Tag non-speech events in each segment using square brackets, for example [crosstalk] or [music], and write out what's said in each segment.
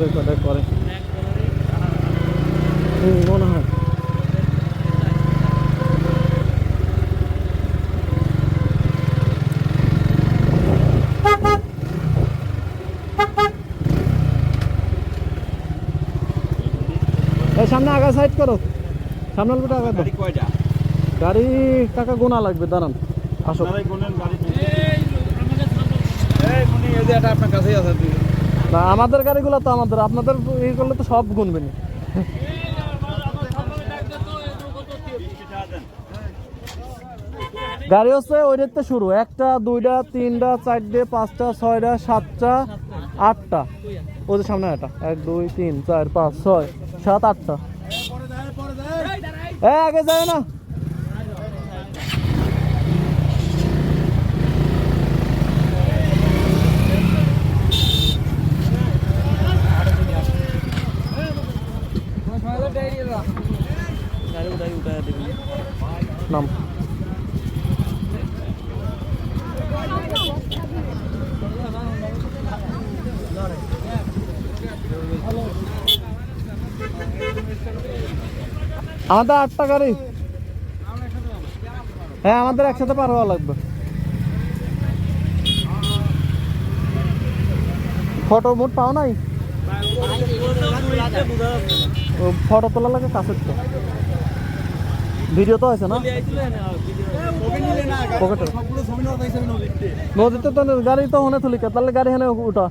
বিক্রয় করে। মনে হয়। সামনে আগা সাইড করো। সামনে অল্পটা আগা দাও। গাড়ি টাকা গোনা লাগবে? দাঁড়ান আসো। আপনার কাছেই আছে না, আমাদের গাড়িগুলো তো আমাদের, আপনাদের এই করলে তো সব গুনবেন। গাড়ি হচ্ছে ওইটাতে শুরু, একটা, দুইটা, তিনটা, চারটে, পাঁচটা, ছয়টা, সাতটা, আটটা। ওই যে সামনে একটা, এক, দুই, তিন, চার, পাঁচ, ছয়, সাত, আটটা। এ, আগে যায় না। আমাদের আটটা গাড়ি। হ্যাঁ আমাদের একসাথে পার হওয়া লাগবে। ফটো মোট পাও নাই? ফটো তোলা লাগে কাছের তো। ভিডিও তো আছে না? নদীতে তো গাড়ি তো হনে তুলি তাহলে গাড়ি হেনে উঠা।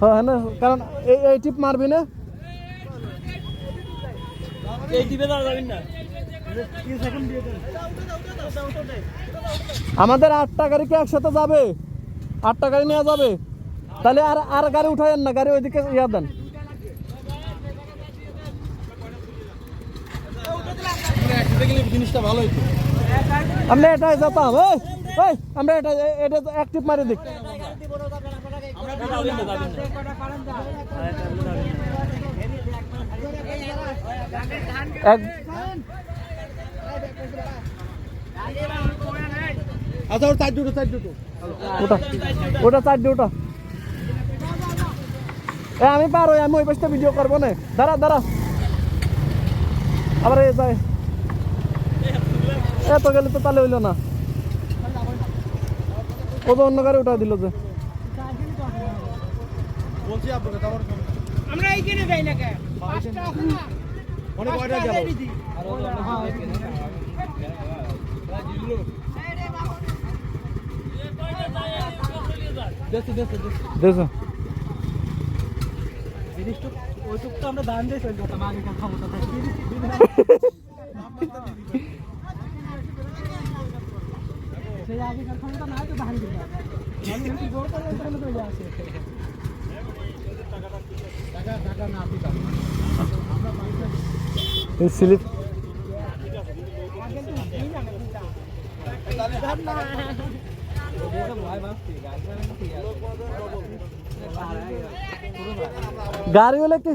হ্যাঁ হ্যাঁ কারণ এই টিপ মারবি না? আমাদের আটটা গাড়ি কি একসাথে যাবে? আটটা গাড়ি নেওয়া যাবে? তাহলে আর আর গাড়ি উঠাইয়েন না, গাড়ি ওইদিকে ইয়া দেন। আমরা এটাই যেতাম আমরা এটা এটা টিপ মারি দিক। এ আমি পারো আমি ওই পাশটা ভিডিও করব না দাঁড়া দাঁড়া আবার এ যায় এত গেলে তো তাহলে হইল না। ও তো অন্য গাড়ি উঠা দিল যে। আমরা এইখানে যাই না কে পাঁচটা আছে না? অনেক কয়টা গেল দেখো ওইটুকটা আমরা দান দিয়ে চলতে হতাম আগেকার ক্ষমতা থাকতে সেই আগেকার ক্ষমতা না তো ধান দিতে আমি হচ্ছে জোর করে ওখানে চলে আসে এই স্লিপ। গাড়ি হলে কি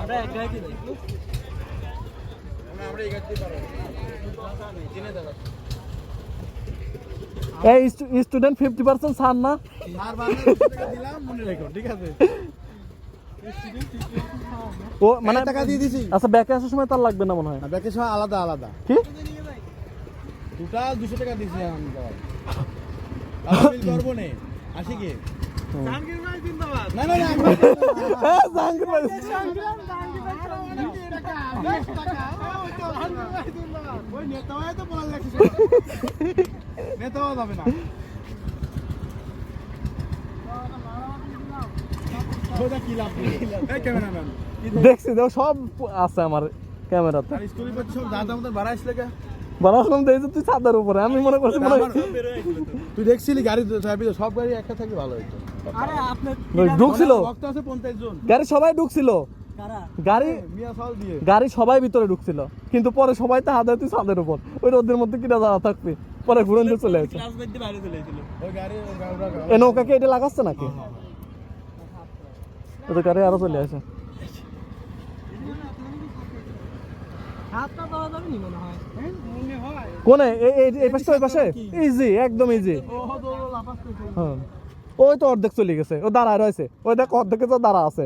আমরা এক গাড়ি এই স্টুডেন্ট ফিফটি পার্সেন্ট ছাড় না আর বাংলা টাকা দিলাম মনে রাখো ঠিক আছে ও মানে টাকা দিয়ে দিছি। আচ্ছা ব্যাকে আসার সময় তার লাগবে না মনে হয়? ব্যাকের সময় আলাদা আলাদা। কি? দুটা দুশো টাকা দিছি আমি বিল করব নে। আসি কি? না না না [laughs] যাবে না দেখছি দেখো সব আছে আমার ক্যামেরাতে। তুই ছাদের উপরে। আমি মনে করছি মনে তুই দেখছিলি গাড়ি সব গাড়ি একটা থাকে ভালো ঢুকছিল গাড়ি সবাই ঢুকছিল। গাড়ি মিয়া সাল দিয়ে। গাড়ি সবাই ভিতরে ঢুকছিল কিন্তু পরে সবাই তো হাতে ছাদের উপর। ওই রোদের মধ্যে কিনা যাওয়া থাকবে? পরে ঘুরে দিয়ে চলে গাড়ি এ নৌকাকে এটা লাগাচ্ছে নাকি? ওদের গাড়ি আরও চলে আসে। হাতটা দেওয়া যাবে নি মনে হয়? মনে হয়। কোনে? এই পাশে ওই পাশে? ইজি একদম ইজি। হ্যাঁ। ওই তো অর্ধেক চলে গেছে। ও দাঁড়ায় রয়েছে। ওই দেখ অর্ধেকে তো দাঁড়া আছে।